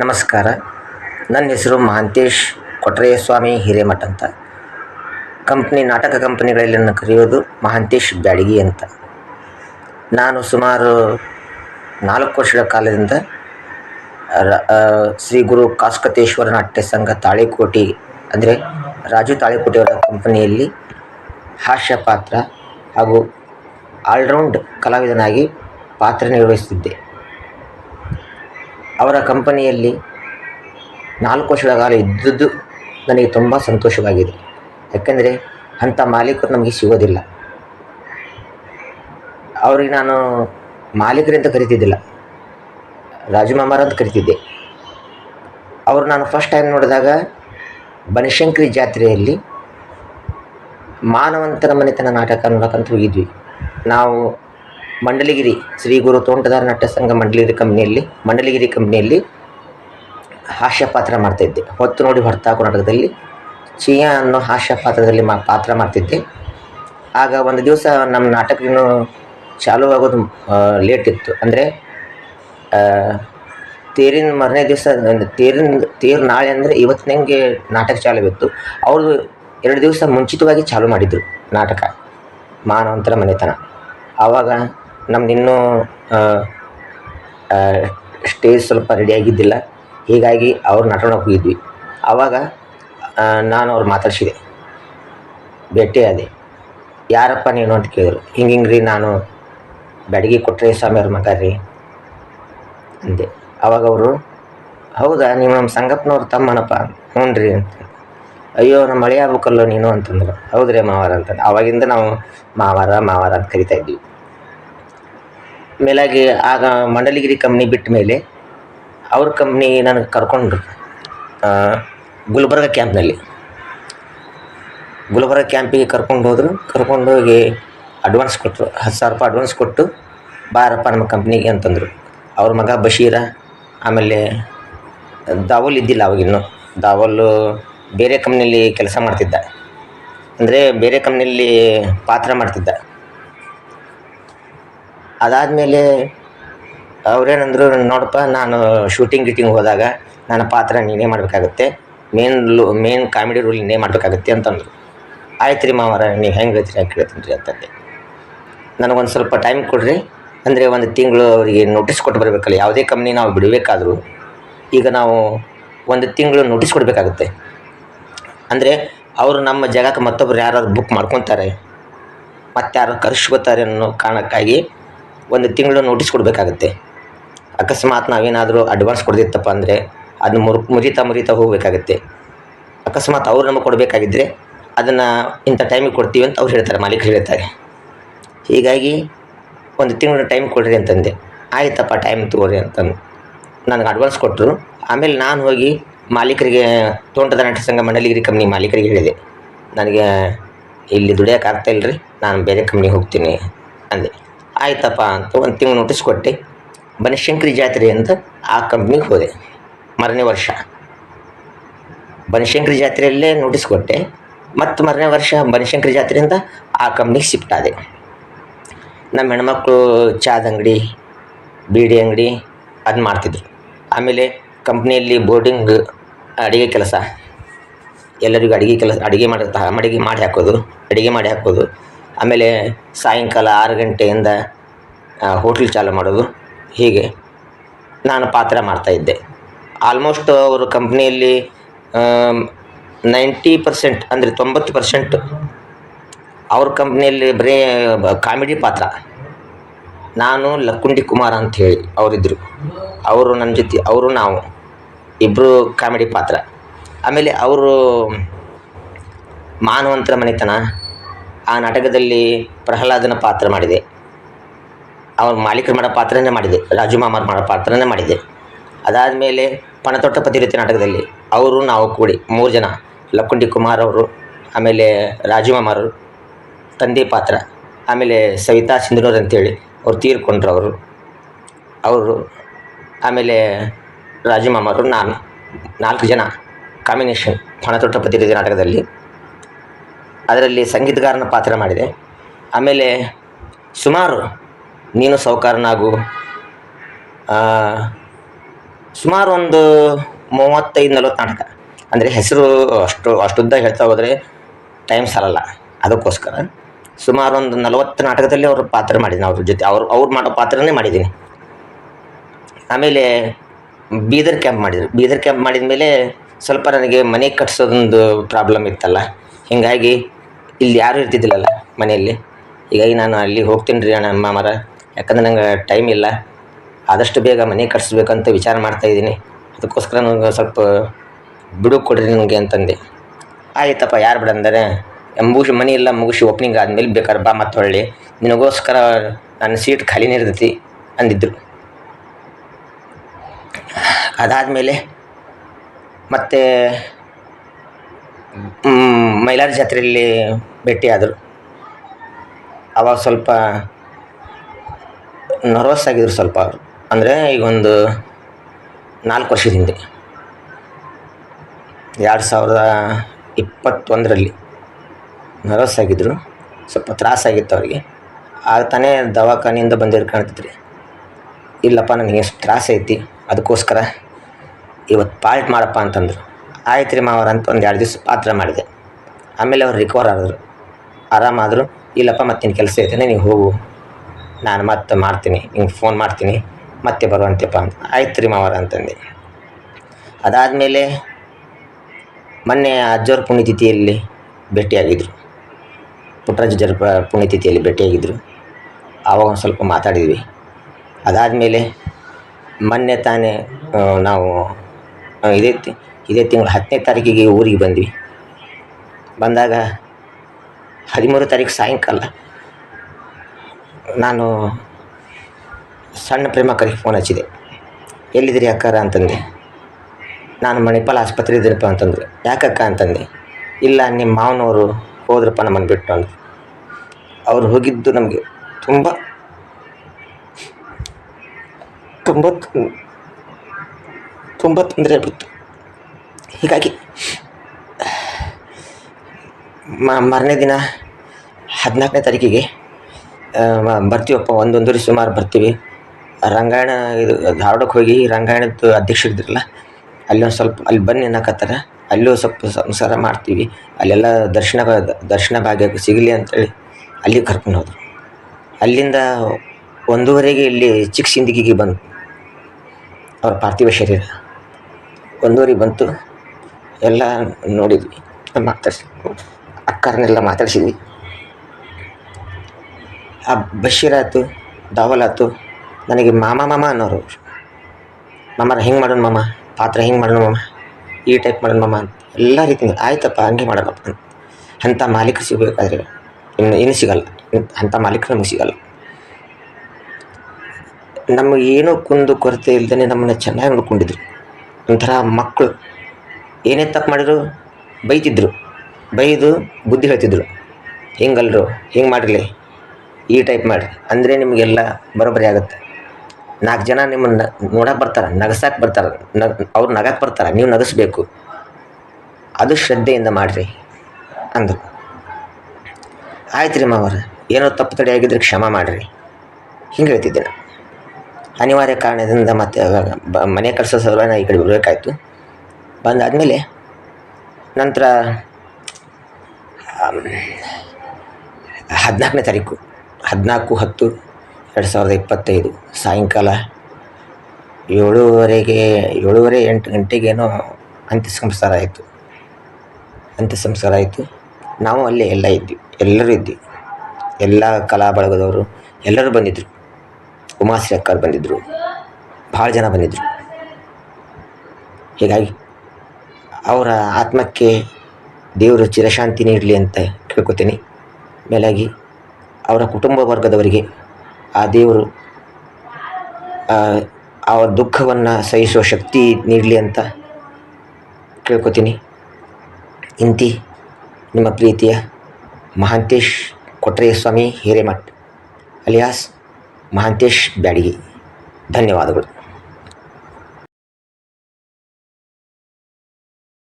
ನಮಸ್ಕಾರ. ನನ್ನ ಹೆಸರು ಮಹಾಂತೇಶ್ ಕೊಟ್ರಯ್ಯಸ್ವಾಮಿ ಹಿರೇಮಠ ಅಂತ. ಕಂಪ್ನಿ, ನಾಟಕ ಕಂಪ್ನಿಗಳಲ್ಲಿ ನನ್ನ ಕರೆಯೋದು ಮಹಾಂತೇಶ್ ಬ್ಯಾಡಗಿ ಅಂತ. ನಾನು ಸುಮಾರು ನಾಲ್ಕು ವರ್ಷಗಳ ಕಾಲದಿಂದ ಶ್ರೀ ಗುರು ಕಾಸ್ಕತೇಶ್ವರ ನಾಟ್ಯ ಸಂಘ ತಾಳಿಕೋಟಿ, ಅಂದರೆ ರಾಜು ತಾಳಿಕೋಟಿಯವರ ಕಂಪನಿಯಲ್ಲಿ ಹಾಸ್ಯ ಪಾತ್ರ ಹಾಗೂ ಆಲ್ರೌಂಡ್ ಕಲಾವಿದನಾಗಿ ಪಾತ್ರ ನಿರ್ವಹಿಸುತ್ತಿದ್ದೆ ಅವರ ಕಂಪನಿಯಲ್ಲಿ ನಾಲ್ಕು ವರ್ಷದ ಕಾಲ ಇದ್ದದ್ದು ನನಗೆ ತುಂಬ ಸಂತೋಷವಾಗಿದೆ. ಯಾಕೆಂದರೆ ಅಂಥ ಮಾಲೀಕರು ನಮಗೆ ಸಿಗೋದಿಲ್ಲ. ಅವ್ರಿಗೆ ನಾನು ಮಾಲೀಕರಿಂದ ಕರಿತಿದ್ದಿಲ್ಲ. ರಾಜು ಅಂತ ಕರಿತಿದ್ದೆ. ಅವರು ನಾನು ಫಸ್ಟ್ ಟೈಮ್ ನೋಡಿದಾಗ ಬನಶಂಕರಿ ಜಾತ್ರೆಯಲ್ಲಿ ಮಾನವಂತರ ಮನೆತನ ನಾಟಕ ನೋಡೋಕ್ಕಂತ ಹೋಗಿದ್ವಿ. ನಾವು ಮಂಡಲಗಿರಿ ಶ್ರೀ ಗುರು ತೋಂಟದಾರ ನಾಟ್ಯ ಸಂಘ ಮಂಡಲಗಿರಿ ಕಂಪ್ನಿಯಲ್ಲಿ ಮಂಡಲಗಿರಿ ಕಂಪ್ನಿಯಲ್ಲಿ ಹಾಸ್ಯ ಪಾತ್ರ ಮಾಡ್ತಾಯಿದ್ದೆ ಹೊತ್ತು ನೋಡಿ ಹೊರತಾ ಕರ್ನಾಟಕದಲ್ಲಿ ಚಿಯಾ ಅನ್ನೋ ಹಾಸ್ಯ ಪಾತ್ರದಲ್ಲಿ ಮಾ, ಪಾತ್ರ ಮಾಡ್ತಿದ್ದೆ. ಆಗ ಒಂದು ದಿವಸ ನಮ್ಮ ನಾಟಕ ಚಾಲು ಚಾಲೂ ಆಗೋದು ಲೇಟ್ ಇತ್ತು. ಅಂದರೆ ತೇರಿನ ಮರನೇ ದಿವಸ ತೇರಿನ, ತೇರು ನಾಳೆ ಅಂದರೆ ಇವತ್ತಿನಂಗೆ ನಾಟಕ ಚಾಲು ಇತ್ತು. ಅವರು ಎರಡು ದಿವಸ ಮುಂಚಿತವಾಗಿ ಚಾಲು ಮಾಡಿದರು ನಾಟಕ, ಮಾನವಂತರ ಮನೆತನ. ಆವಾಗ ನಮ್ದು ಇನ್ನೂ ಸ್ಟೇಜ್ ಸ್ವಲ್ಪ ರೆಡಿ ಆಗಿದ್ದಿಲ್ಲ. ಹೀಗಾಗಿ ಅವ್ರು ನಟನಕ್ಕೆ ಹೋಗಿದ್ವಿ. ಆವಾಗ ನಾನು ಅವ್ರು ಮಾತಾಡ್ಸಿದೆ. ಭೇಟಿಯಾದೆ ಯಾರಪ್ಪ ನೀನು ಅಂತ ಕೇಳಿದ್ರು. ಹಿಂಗೆ ಹಿಂಗೆ ರೀ ನಾನು ಬೆಡಗಿ ಕೊಟ್ಟರೆ ಸ್ವಾಮಿ ಅವ್ರ ಮಗ ರೀ ಅಂದೆ. ಅವಾಗ ಅವರು, ಹೌದಾ, ನೀವು ನಮ್ಮ ಸಂಗಪ್ಪನವ್ರ ತಮ್ಮನಪ್ಪ? ಹ್ಞೂ ರೀ ಅಂತ. ಅಯ್ಯೋ ನಮ್ಮ ಮಳೆ ಆಗ್ಬೇಕಲ್ಲೋ ನೀನು? ಅಂತಂದ್ರು. ಹೌದ್ರಿ ಮಾವಾರ ಅಂತಂದು. ಆವಾಗಿಂದ ನಾವು ಮಾವಾರ ಮಾವಾರ ಅಂತ ಕರಿತಾ ಇದ್ವಿ. ಮೇಲಾಗಿ ಆಗ ಮಂಡಲಗಿರಿ ಕಂಪ್ನಿ ಬಿಟ್ಟ ಮೇಲೆ ಅವ್ರ ಕಂಪ್ನಿ ನನಗೆ ಕರ್ಕೊಂಡ್ರು. ಗುಲ್ಬರ್ಗ ಕ್ಯಾಂಪ್ನಲ್ಲಿ ಗುಲ್ಬರ್ಗ ಕ್ಯಾಂಪಿಗೆ ಕರ್ಕೊಂಡು ಹೋದರು. ಕರ್ಕೊಂಡು ಹೋಗಿ ಅಡ್ವಾನ್ಸ್ ಕೊಟ್ಟರು ಹತ್ತು ಸಾವಿರ ರೂಪಾಯಿ ಅಡ್ವಾನ್ಸ್ ಕೊಟ್ಟು ಬಾರಪ್ಪ ನಮ್ಮ ಕಂಪ್ನಿಗೆ ಅಂತಂದರು. ಅವ್ರ ಮಗ ಬಶೀರ, ಆಮೇಲೆ ದಾವಲ್ ಇದ್ದಿಲ್ಲ ಅವಾಗಿನ್ನು ದಾವಲ್ಲು ಬೇರೆ ಕಂಪ್ನಿಯಲ್ಲಿ ಕೆಲಸ ಮಾಡ್ತಿದ್ದ. ಅಂದರೆ ಬೇರೆ ಕಂಪ್ನಿಯಲ್ಲಿ ಪಾತ್ರ ಮಾಡ್ತಿದ್ದ. ಅದಾದಮೇಲೆ ಅವ್ರೇನಂದ್ರು, ನೋಡಪ್ಪ, ನಾನು ಶೂಟಿಂಗ್ ಗೀಟಿಂಗ್ ಹೋದಾಗ ನನ್ನ ಪಾತ್ರ ನೀನೇ ಮಾಡಬೇಕಾಗುತ್ತೆ. ಮೇನ್ ಲು ಮೇನ್ ಕಾಮಿಡಿ ರೋಲ್ ನೀನೇ ಮಾಡಬೇಕಾಗುತ್ತೆ ಅಂತಂದರು. ಆಯ್ತು ರೀ ಮಾವರ, ನೀವು ಹೆಂಗೆ ಹೇಳ್ತೀರಿ, ಹಂಗೆ ಕೇಳ್ತೀನಿ ರೀ ಅಂತಂದೆ. ನನಗೊಂದು ಸ್ವಲ್ಪ ಟೈಮ್ ಕೊಡ್ರಿ. ಅಂದರೆ ಒಂದು ತಿಂಗಳು ಅವರಿಗೆ ನೋಟಿಸ್ ಕೊಟ್ಟು ಬರಬೇಕಲ್ಲ, ಯಾವುದೇ ಕಂಪ್ನಿ ನಾವು ಬಿಡಬೇಕಾದ್ರೂ, ಈಗ ನಾವು ಒಂದು ತಿಂಗಳು ನೋಟಿಸ್ ಕೊಡಬೇಕಾಗುತ್ತೆ. ಅಂದರೆ ಅವರು ನಮ್ಮ ಜಾಗಕ್ಕೆ ಮತ್ತೊಬ್ಬರು ಯಾರಾದ್ರು ಬುಕ್ ಮಾಡ್ಕೊತಾರೆ ಮತ್ತು ಯಾರು ಕರೆಸ್ಕೋತಾರೆ ಅನ್ನೋ ಕಾರಣಕ್ಕಾಗಿ ಒಂದು ತಿಂಗಳು ನೋಟಿಸ್ ಕೊಡಬೇಕಾಗತ್ತೆ. ಅಕಸ್ಮಾತ್ ನಾವೇನಾದರೂ ಅಡ್ವಾನ್ಸ್ ಕೊಡ್ದಿತ್ತಪ್ಪ ಅಂದರೆ ಅದನ್ನ ಮುರು, ಮುರಿತಾ ಮುರಿತಾ ಹೋಗಬೇಕಾಗತ್ತೆ. ಅಕಸ್ಮಾತ್ ಅವ್ರು ನಮಗೆ ಕೊಡಬೇಕಾಗಿದ್ದರೆ ಅದನ್ನು ಇಂಥ ಟೈಮಿಗೆ ಕೊಡ್ತೀವಿ ಅಂತ ಅವ್ರು ಹೇಳ್ತಾರೆ, ಮಾಲೀಕರು ಹೇಳ್ತಾರೆ. ಹೀಗಾಗಿ ಒಂದು ತಿಂಗಳು ಟೈಮ್ ಕೊಡ್ರಿ ಅಂತಂದೆ. ಆಯ್ತಪ್ಪ ಟೈಮ್ ತೊಗೊಳ್ರಿ ಅಂತಂದು. ನನಗೆ ಅಡ್ವಾನ್ಸ್ ಕೊಟ್ಟರು ಆಮೇಲೆ ನಾನು ಹೋಗಿ ಮಾಲೀಕರಿಗೆ, ತೋಂಟದ ನಾಟ್ಯ ಸಂಘ ಮಂಡಲಿಗಿರಿ ಕಂಪ್ನಿ ಮಾಲೀಕರಿಗೆ ಹೇಳಿದೆ. ನನಗೆ ಇಲ್ಲಿ ದುಡಿಯೋಕ್ಕಾಗ್ತಾ ಆಗ್ತಾ ಇಲ್ಲ ರೀ ನಾನು ಬೇರೆ ಕಂಪ್ನಿಗೆ ಹೋಗ್ತೀನಿ ಅಂದೆ. ಆಯ್ತಪ್ಪ ಅಂತ ಒಂದು ತಿಂಗಳು ನೋಟಿಸ್ ಕೊಟ್ಟೆ ಬನಶಂಕರಿ ಜಾತ್ರೆ ಅಂತ ಆ ಕಂಪ್ನಿಗೆ ಹೋದೆ, ಮರನೇ ವರ್ಷ. ಬನಶಂಕರಿ ಜಾತ್ರೆಯಲ್ಲೇ ನೋಟಿಸ್ ಕೊಟ್ಟೆ, ಮತ್ತು ಮರನೇ ವರ್ಷ ಬನಶಂಕರಿ ಜಾತ್ರೆಯಿಂದ ಆ ಕಂಪ್ನಿಗೆ ಶಿಫ್ಟ್ ಆದೆ. ನಮ್ಮ ಹೆಣ್ಮಕ್ಳು ಚಾದ ಅಂಗಡಿ, ಬೀಡಿ ಅಂಗಡಿ ಅದು ಮಾಡ್ತಿದ್ರು. ಆಮೇಲೆ ಕಂಪ್ನಿಯಲ್ಲಿ ಬೋರ್ಡಿಂಗ್ ಅಡುಗೆ ಕೆಲಸ, ಎಲ್ಲರಿಗೂ ಅಡುಗೆ ಕೆಲಸ, ಅಡುಗೆ ಮಾಡಿ ಅಡುಗೆ ಮಾಡಿ ಹಾಕೋದು, ಅಡುಗೆ ಮಾಡಿ ಹಾಕೋದು ಆಮೇಲೆ ಸಾಯಂಕಾಲ ಆರು ಗಂಟೆಯಿಂದ ಹೋಟ್ಲ್ ಚಾಲು ಮಾಡೋದು. ಹೀಗೆ ನಾನು ಪಾತ್ರ ಮಾಡ್ತಾಯಿದ್ದೆ ಆಲ್ಮೋಸ್ಟ್ ಅವರು ಕಂಪ್ನಿಯಲ್ಲಿ ನೈಂಟಿ ಪರ್ಸೆಂಟ್ ಅಂದರೆ ತೊಂಬತ್ತು ಪರ್ಸೆಂಟ್ ಅವ್ರ ಕಂಪ್ನಿಯಲ್ಲಿ ಬರೀ ಕಾಮಿಡಿ ಪಾತ್ರ. ನಾನು ಲಕ್ಕುಂಡಿ ಕುಮಾರ ಅಂತ ಹೇಳಿ ಅವರಿದ್ದರು ಅವರು ನನ್ನ ಜೊತೆ, ಅವರು ನಾವು ಇಬ್ಬರು ಕಾಮಿಡಿ ಪಾತ್ರ. ಆಮೇಲೆ ಅವರು ಮಾನವಂತರ ಮನೆತನ. ಆ ನಾಟಕದಲ್ಲಿ ಪ್ರಹ್ಲಾದನ ಪಾತ್ರ ಮಾಡಿದೆ. ಅವ್ರ ಮಾಲೀಕರು ಮಾಡೋ ಪಾತ್ರನೇ ಮಾಡಿದೆ. ರಾಜು ಮಾಮರ್ ಮಾಡೋ ಪಾತ್ರನೇ ಮಾಡಿದೆ. ಅದಾದಮೇಲೆ ಪಣತೊಟ್ಟ ಪತಿರತಿ ನಾಟಕದಲ್ಲಿ ಅವರು, ನಾವು ಕೂಡಿ ಮೂರು ಜನ, ಲಕ್ಕುಂಡಿ ಕುಮಾರ್ ಅವರು, ಆಮೇಲೆ ರಾಜು ಮಾಮರ್ ತಂದೆ ಪಾತ್ರ, ಆಮೇಲೆ ಸವಿತಾ ಸಿಂಧನೂರ್ ಅಂತೇಳಿ ಅವ್ರು ತೀರ್ಕೊಂಡ್ರು ಅವರು. ಅವರು, ಆಮೇಲೆ ರಾಜು ಮಾಮರು ನಾನು ನಾಲ್ಕು ಜನ ಕಾಂಬಿನೇಷನ್ ಪಣತೊಟ್ಟ ಪತಿರತಿ ನಾಟಕದಲ್ಲಿ ಅದರಲ್ಲಿ ಸಂಗೀತಗಾರನ ಪಾತ್ರ ಮಾಡಿದೆ. ಆಮೇಲೆ ಸುಮಾರು ನೀನು ಸೌಕಾರನಾಗು ಸುಮಾರು ಒಂದು ಮೂವತ್ತೈದು ನಲ್ವತ್ತು ನಾಟಕ. ಅಂದರೆ ಹೆಸರು ಅಷ್ಟು, ಅಷ್ಟುದ್ದ ಹೇಳ್ತಾ ಹೋದರೆ ಟೈಮ್ ಸಾಲಲ್ಲ. ಅದಕ್ಕೋಸ್ಕರ ಸುಮಾರು ಒಂದು ನಲವತ್ತು ನಾಟಕದಲ್ಲಿ ಅವರು ಪಾತ್ರ ಮಾಡಿದ್ದೀನಿ ಅವ್ರ ಜೊತೆ. ಅವ್ರು ಅವ್ರು ಮಾಡೋ ಪಾತ್ರನೇ ಮಾಡಿದ್ದೀನಿ. ಆಮೇಲೆ ಬೀದರ್ ಕ್ಯಾಂಪ್ ಮಾಡಿದರು. ಬೀದರ್ ಕ್ಯಾಂಪ್ ಮಾಡಿದ ಮೇಲೆ ಸ್ವಲ್ಪ ನನಗೆ ಮನೆ ಕಟ್ಸೋದೊಂದು ಪ್ರಾಬ್ಲಮ್ ಇತ್ತಲ್ಲ. ಹೀಗಾಗಿ ಇಲ್ಲಿ ಯಾರು ಇರ್ತಿದ್ದಿಲ್ಲಲ್ಲ ಮನೆಯಲ್ಲಿ? ಹೀಗಾಗಿ ನಾನು ಅಲ್ಲಿ ಹೋಗ್ತೀನಿ ರೀ ಅಣ್ಣ ಮಾಮರ. ಯಾಕಂದ್ರೆ ನಂಗೆ ಟೈಮ್ ಇಲ್ಲ. ಆದಷ್ಟು ಬೇಗ ಮನೆ ಕಟ್ಸ್ಬೇಕಂತ ವಿಚಾರ ಮಾಡ್ತಾ ಇದ್ದೀನಿ. ಅದಕ್ಕೋಸ್ಕರ ನನಗೆ ಸ್ವಲ್ಪ ಬಿಡು ಕೊಡ್ರಿ ನನಗೆ ಅಂತಂದೆ. ಆಯ್ತಪ್ಪ, ಯಾರು ಬಿಡು ಅಂದರೆ? ಮುಗಿಸಿ ಮನೆ ಇಲ್ಲ, ಮುಗಿಸಿ ಓಪನಿಂಗ್ ಆದಮೇಲೆ ಬೇಕಾದ್ರೆ ಬಾ ಮತ್ತೆ ಹೊಳ್ಳಿ ನಿನಗೋಸ್ಕರ ನನ್ನ ಸೀಟ್ ಖಾಲಿನೇ ಇರ್ತೈತಿ ಅಂದಿದ್ದರು ಅದಾದಮೇಲೆ ಮತ್ತೆ ಮೈಲಾರ ಜಾತ್ರೆಯಲ್ಲಿ ಭೇಟಿಯಾದರು. ಅವಾಗ ಸ್ವಲ್ಪ ನರ್ವಸ್ ಆಗಿದ್ರು ಸ್ವಲ್ಪ ಅವರು. ಅಂದರೆ ಈಗ ಒಂದು ನಾಲ್ಕು ವರ್ಷದ ಹಿಂದೆ ಎರಡು ಸಾವಿರದ ಇಪ್ಪತ್ತೊಂದರಲ್ಲಿ ನರ್ವಸ್ ಆಗಿದ್ದರು ಸ್ವಲ್ಪ ತ್ರಾಸಾಗಿತ್ತು ಅವರಿಗೆ. ಆಗ ತಾನೇ ದವಾಖಾನೆಯಿಂದ ಬಂದಿರು ಕಾಣ್ತಿದ್ರಿ ಇಲ್ಲಪ್ಪ, ನನಗೆ ತ್ರಾಸ ಐತಿ. ಅದಕ್ಕೋಸ್ಕರ ಇವತ್ತು ಪಾಲ್ಟ್ ಮಾಡಪ್ಪ ಅಂತಂದರು. ಆಯ್ತು ರೀ ಮಾವರ ಅಂತ ಒಂದು ಎರಡು ದಿವಸ ಪಾತ್ರ ಮಾಡಿದೆ. ಆಮೇಲೆ ಅವ್ರು ರಿಕವರ್ ಆದರು. ಆರಾಮಾದರು ಇಲ್ಲಪ್ಪ ಮತ್ತಿನ್ನು ಕೆಲಸ ಐತೆ ನೀವು ಹೋಗು. ನಾನು ಮತ್ತೆ ಮಾಡ್ತೀನಿ ನಿಂಗೆ ಫೋನ್ ಮಾಡ್ತೀನಿ ಮತ್ತೆ ಬರುವಂತೆಪ್ಪ ಅಂತ ಆಯ್ತು ರೀ ಮಾವರ ಅಂತಂದೆ. ಅದಾದಮೇಲೆ ಮೊನ್ನೆ ಅಜ್ಜವ್ರ ಪುಣ್ಯತಿಥಿಯಲ್ಲಿ ಭೇಟಿಯಾಗಿದ್ದರು ಪುಟ್ಟರಾಜ ಪ- ಪುಣ್ಯತಿಥಿಯಲ್ಲಿ ಭೇಟಿಯಾಗಿದ್ದರು ಆವಾಗ ಒಂದು ಸ್ವಲ್ಪ ಮಾತಾಡಿದ್ವಿ. ಅದಾದಮೇಲೆ ಮೊನ್ನೆ ತಾನೇ ನಾವು ಆ, ಇದೇ ತಿಂಗಳು ಹತ್ತನೇ ತಾರೀಕಿಗೆ ಊರಿಗೆ ಬಂದ್ವಿ. ಬಂದಾಗ ಹದಿಮೂರು ತಾರೀಕು ಸಾಯಂಕಾಲ ನಾನು ಸಣ್ಣ ಪ್ರೇಮಕರಿಗೆ ಫೋನ್ ಹಚ್ಚಿದೆ. ಎಲ್ಲಿದ್ದೀರಿ ಅಕ್ಕಾರ ಅಂತಂದೆ. ನಾನು ಮಣಿಪಾಲ್ ಆಸ್ಪತ್ರೆ ಇದ್ದೀನಪ್ಪ ಅಂತಂದರು, ಯಾಕಕ್ಕ ಅಂತಂದೆ, ಇಲ್ಲ ನಿಮ್ಮ ಮಾವನವರು ಹೋದ್ರಪ್ಪ ನಮ್ಮನ್ನು ಬಿಟ್ಟು ಅಂದರು. ಅವ್ರು ಹೋಗಿದ್ದು ನಮಗೆ ತುಂಬ ತುಂಬ ತುಂಬ ತೊಂದರೆ ಬಿತ್ತು ಹೀಗಾಗಿ ಮಾರನೇ ದಿನ ಹದಿನಾಲ್ಕನೇ ತಾರೀಕಿಗೆ ಬರ್ತೀವಪ್ಪ, ಒಂದೊಂದೂರಿ ಸುಮಾರು ಬರ್ತೀವಿ. ರಂಗಾಯಣ, ಇದು, ಧಾರವಾಡಕ್ಕೆ ಹೋಗಿ ರಂಗಾಯಣದ್ದು ಅಧ್ಯಕ್ಷರಿದ್ರಲ್ಲ ಅಲ್ಲಿ ಒಂದು ಸ್ವಲ್ಪ, ಅಲ್ಲಿ ಬನ್ನಿ ಅನ್ನಕತ್ತಾರ. ಅಲ್ಲೂ ಸ್ವಲ್ಪ ಸಂಸಾರ ಮಾಡ್ತೀವಿ. ಅಲ್ಲೆಲ್ಲ ದರ್ಶನ ದರ್ಶನ ಭಾಗ್ಯ ಸಿಗಲಿ ಅಂತೇಳಿ ಅಲ್ಲಿಗೆ ಕರ್ಕೊಂಡು ಹೋದರು. ಅಲ್ಲಿಂದ ಒಂದೂವರೆಗೆ ಇಲ್ಲಿ ಚಿಕ್ಕ ಸಿಂದಗಿಗೆ ಬಂತು ಅವ್ರ ಪಾರ್ಥಿವ ಶರೀರ. ಒಂದೂವರೆಗೆ ಬಂತು. ಎಲ್ಲ ನೋಡಿದ್ವಿ. ಮಾತಾಡ್ಸಿ ಅಕ್ಕರನ್ನೆಲ್ಲ ಮಾತಾಡ್ಸಿದ್ವಿ. ಆ ಬಶೀರಾತು ದಾವಲಾತು ನನಗೆ ಮಾಮ ಮಾಮ ಅನ್ನೋರು. ಮಾಮರ ಹೆಂಗೆ ಮಾಡೋಣ ಮಾಮ? ಪಾತ್ರ ಹೆಂಗೆ ಮಾಡೋಣ ಮಾಮ? ಈ ಟೈಪ್ ಮಾಡೋಣ ಮಾಮ ಅಂತ. ಎಲ್ಲ ರೀತಿಯಿಂದ ಆಯ್ತಪ್ಪ, ಹಂಗೆ ಮಾಡೋಣಪ್ಪ ಅಂತ. ಅಂಥ ಮಾಲೀಕರು ಸಿಗಬೇಕಾದ್ರೆ ಇನ್ನು ಏನು ಸಿಗಲ್ಲ. ಅಂಥ ಮಾಲೀಕರು ನಮಗೆ ಸಿಗಲ್ಲ. ನಮಗೆ ಏನೋ ಕುಂದು ಕೊರತೆ ಇಲ್ದೇ ನಮ್ಮನ್ನು ಚೆನ್ನಾಗಿ ನೋಡ್ಕೊಂಡಿದ್ರು. ಒಂಥರ ಮಕ್ಕಳು. ಏನೇ ತಪ್ಪು ಮಾಡಿದ್ರು? ಬೈತಿದ್ರು. ಬೈದು ಬುದ್ಧಿ ಹೇಳ್ತಿದ್ರು. ಹಿಂಗಲ್ರು, ಹಿಂಗೆ ಮಾಡಿರಲಿ ಈ ಟೈಪ್ ಮಾಡಿರಿ. ಅಂದರೆ ನಿಮಗೆಲ್ಲ ಬರೋಬ್ಬರಿ ಆಗುತ್ತೆ. ನಾಲ್ಕು ಜನ ನಿಮ್ಮನ್ನು ನೋಡಕ್ಕೆ ಬರ್ತಾರೆ ನಗಸಕ್ಕೆ ಬರ್ತಾರೆ, ನಗ, ಅವ್ರು ನಗಕ್ಕೆ ಬರ್ತಾರೆ, ನೀವು ನಗಸ್ಬೇಕು. ಅದು ಶ್ರದ್ಧೆಯಿಂದ ಮಾಡಿರಿ ಅಂದರು. ಆಯ್ತು ರೀ ಮಾವರ, ಏನೋ ತಪ್ಪು ತಡೆ ಆಗಿದ್ರೆ ಕ್ಷಮ ಮಾಡಿರಿ. ಹಿಂಗೆ ಹೇಳ್ತಿದ್ದೆ ನಾನು. ಅನಿವಾರ್ಯ ಕಾರಣದಿಂದ ಮತ್ತೆ ಮನೆ ಕಟ್ಸೋ ಸಲುವಾಗಿ ನಾನು ಈ ಕಡೆ ಬರಬೇಕಾಯ್ತು ಬಂದಾದಮೇಲೆ ನಂತರ ಹದಿನಾಲ್ಕನೇ ತಾರೀಕು, ಹದಿನಾಲ್ಕು ಹತ್ತು ಎರಡು ಸಾವಿರದ ಇಪ್ಪತ್ತೈದು ಸಾಯಂಕಾಲ ಏಳೂವರೆಗೆ, ಏಳೂವರೆ ಎಂಟು ಗಂಟೆಗೇನೋ ಅಂತ್ಯ ಸಂಸ್ಕಾರ ಆಯಿತು. ಅಂತ್ಯ ಸಂಸ್ಕಾರ ಆಯಿತು. ನಾವು ಅಲ್ಲೇ ಎಲ್ಲ ಇದ್ವಿ. ಎಲ್ಲರೂ ಇದ್ವಿ. ಎಲ್ಲ ಕಲಾ ಬಳಗದವರು ಎಲ್ಲರೂ ಬಂದಿದ್ದರು ಉಮಾಶ್ರೀ ಅಕ್ಕರು ಬಂದಿದ್ದರು ಭಾಳ ಜನ ಬಂದಿದ್ದರು ಹೀಗಾಗಿ ಅವರ ಆತ್ಮಕ್ಕೆ ದೇವರು ಚಿರಶಾಂತಿ ನೀಡಲಿ ಅಂತ ಕೇಳ್ಕೊತೀನಿ. ಮೇಲಾಗಿ ಅವರ ಕುಟುಂಬ ವರ್ಗದವರಿಗೆ ಆ ದೇವರು ಅವರ ದುಃಖವನ್ನು ಸಹಿಸುವ ಶಕ್ತಿ ನೀಡಲಿ ಅಂತ ಕೇಳ್ಕೊತೀನಿ. ಇಂತಿ ನಿಮ್ಮ ಪ್ರೀತಿಯ ಮಹಾಂತೇಶ್ ಕೊಟ್ರೆಯ ಸ್ವಾಮಿ ಹಿರೇಮಠ್, ಅಲಿಯಾಸ್ ಮಹಾಂತೇಶ್ ಬ್ಯಾಡಿಗೆ. ಧನ್ಯವಾದಗಳು.